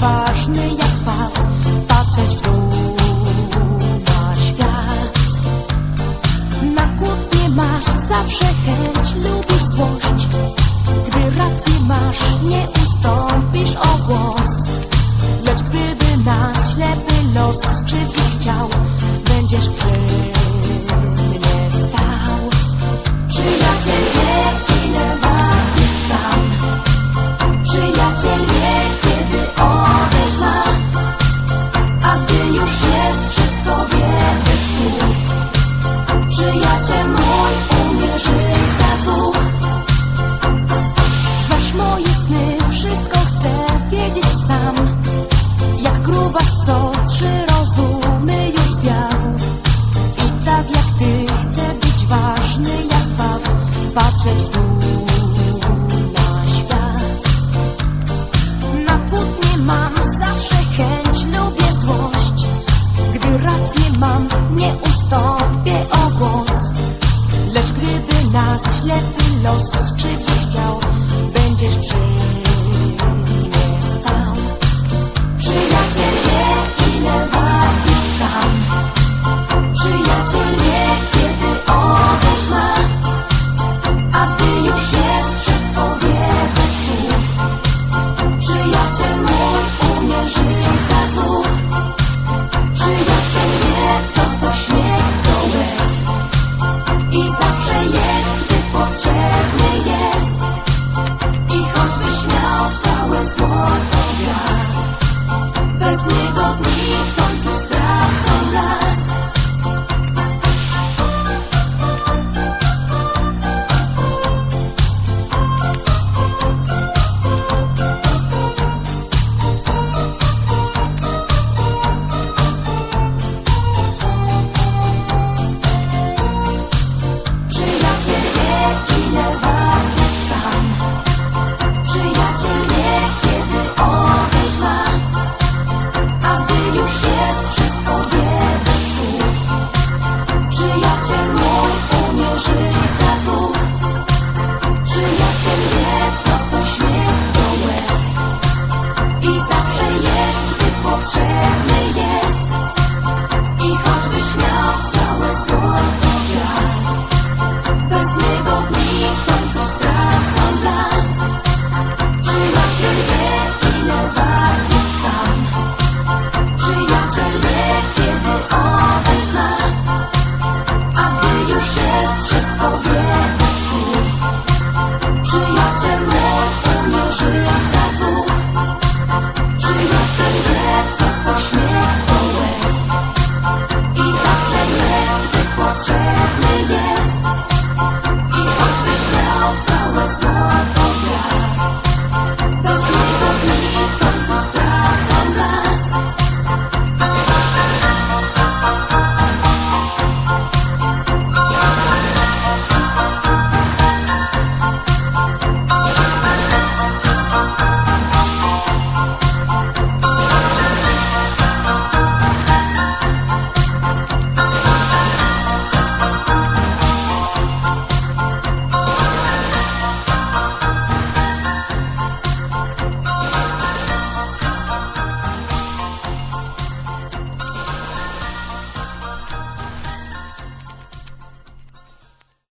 Ważny jak pas, patrzeć w dół na świat. Na kłótnie masz zawsze chęć, lubisz złość, gdy rację masz, nie ustąpisz. Patrzeć w should